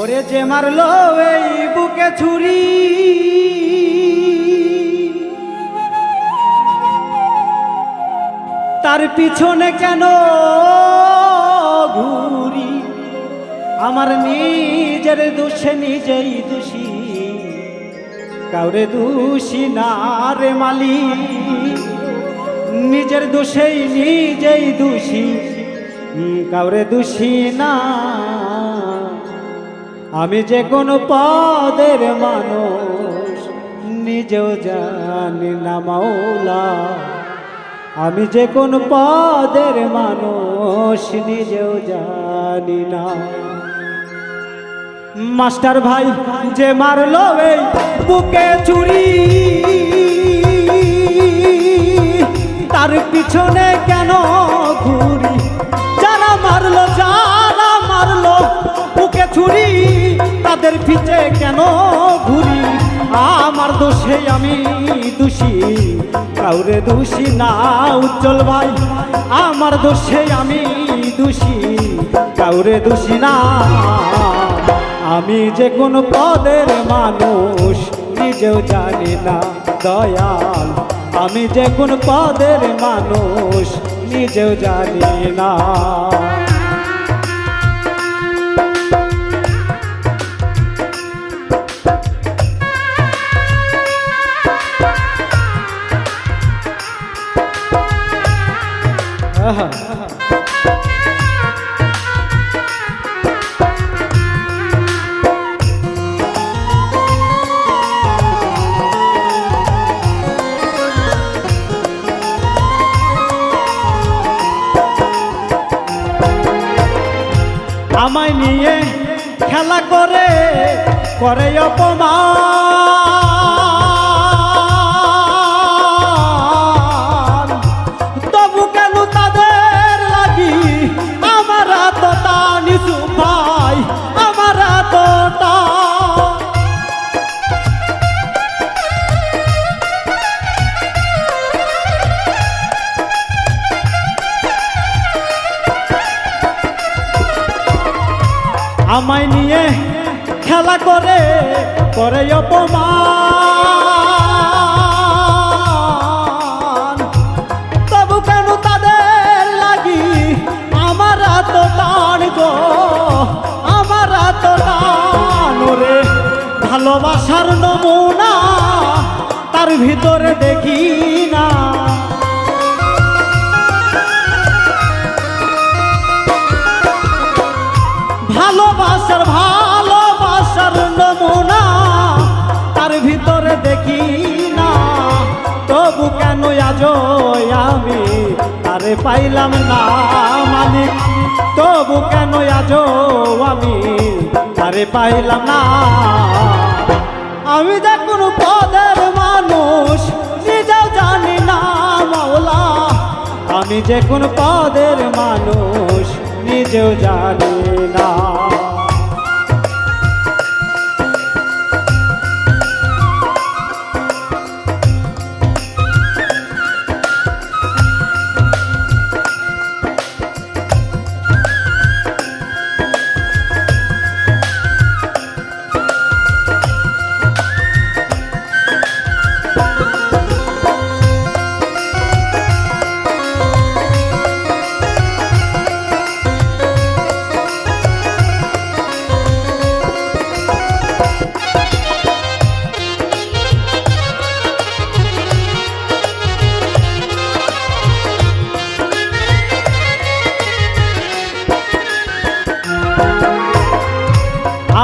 ওরে যে মারলো এই বুকে ছুরি। তার পিছনে কেন ঘুরি? আমার নিজের দোষে নিজেই দোষী। কাউরে দোষী না রে মালি নিজের দোষেই নিজেই দোষী। কাউরে দোষী না আমি যে কোনো পদের মানুষ, নিজেও জানি না মাওলা। আমি যে কোন পদের মানুষ, নিজেও জানি না। মাস্টার ভাই, যে মারলো এই বুকে চুরি, তার পিছনে কেন ঘুরি? যারা মারলো যারা মারলো, বুকে ছুরি তাদের পিছে কেন ঘুরি? আমার দোষে আমি দোষী। কাউরে দোষী না, উজ্জ্বল ভাই। আমার দোষে আমি দোষী। কাউরে দোষী না। আমি যে কোন পদের মানুষ, নিজেও জানি না, দয়াল। আমি যে কোন পদের মানুষ, নিজেও জানি না। আমায় নিয়ে খেলা করে করে অপমান। আমায় নিয়ে খেলা করে করে অপমান। তবু কেন তাদের লাগি আমার এত টান গো? আমার এত টান রে ভালোবাসার নমুনা তার ভিতরে দেখি না। ভালোবাসার ভালোবাসার নমুনা, তার ভিতরে দেখি না। তবু কেন আজ আমি তারে পাইলাম না মালিক তবু কেন আজ আমি তারে পাইলাম না? আমি কোনো পদের মানুষ নিজেও জানি না মাওলা। আমি যে কোন পদের মানুষ, নিজেও জানি না।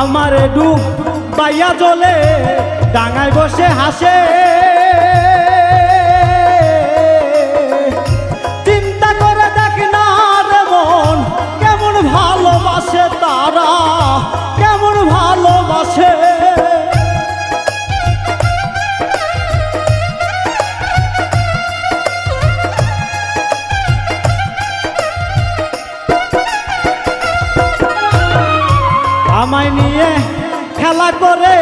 আমার ডুব বাইয়া জলে ডাঙায় বসে হাসে। আমায় নিয়ে খেলা করে,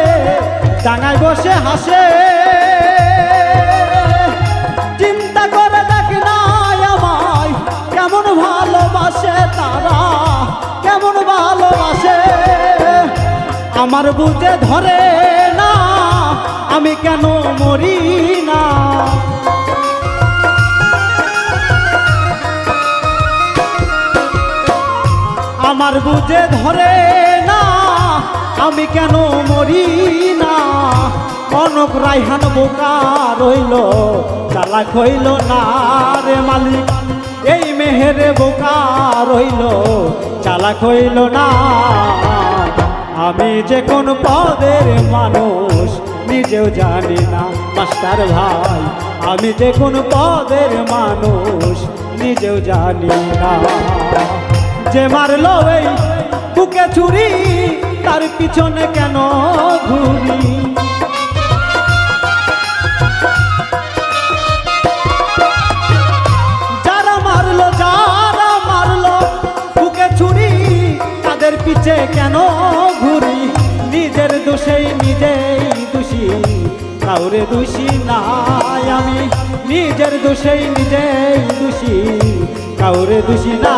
ডাঙায় বসে হাসে। চিন্তা করে দেখ না আমায়, কেমন ভালোবাসে তারা, কেমন ভালোবাসে। আমার বুঝে ধরে না, আমি কেন মরি না। আমার বুঝে ধরে আমি কেন মরি না? কনক রাইহান বোকা রইল, চালাক হইল না রে মালিক। এই মেহেরে বোকা রইল, চালাক হইল না। আমি যে কোন পদের মানুষ, নিজেও জানি না, মাস্টার ভাই। আমি যে কোন পদের মানুষ, নিজেও জানি না। যে মারলো এই বুকে ছুরি, তার পিছনে কেন ঘুরি? যারা মারলো যারা মারলো, বুকে ছুরি, তাদের পিছে কেন ঘুরি? নিজের দোষেই নিজেই দোষী, কাউরে দোষী নাই আমি। নিজের দোষেই নিজেই দোষী, কাউরে দোষী না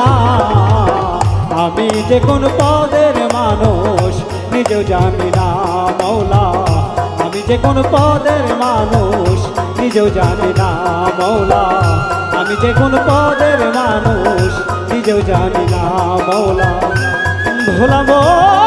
আমি যে কোন পদের মানুষ, নিজেও জানি না মৌলা। আমি যে কোন পদের মানুষ, নিজেও জানি না মৌলা। আমি যে কোন পদের মানুষ, নিজেও জানি না মৌলা। ভোলা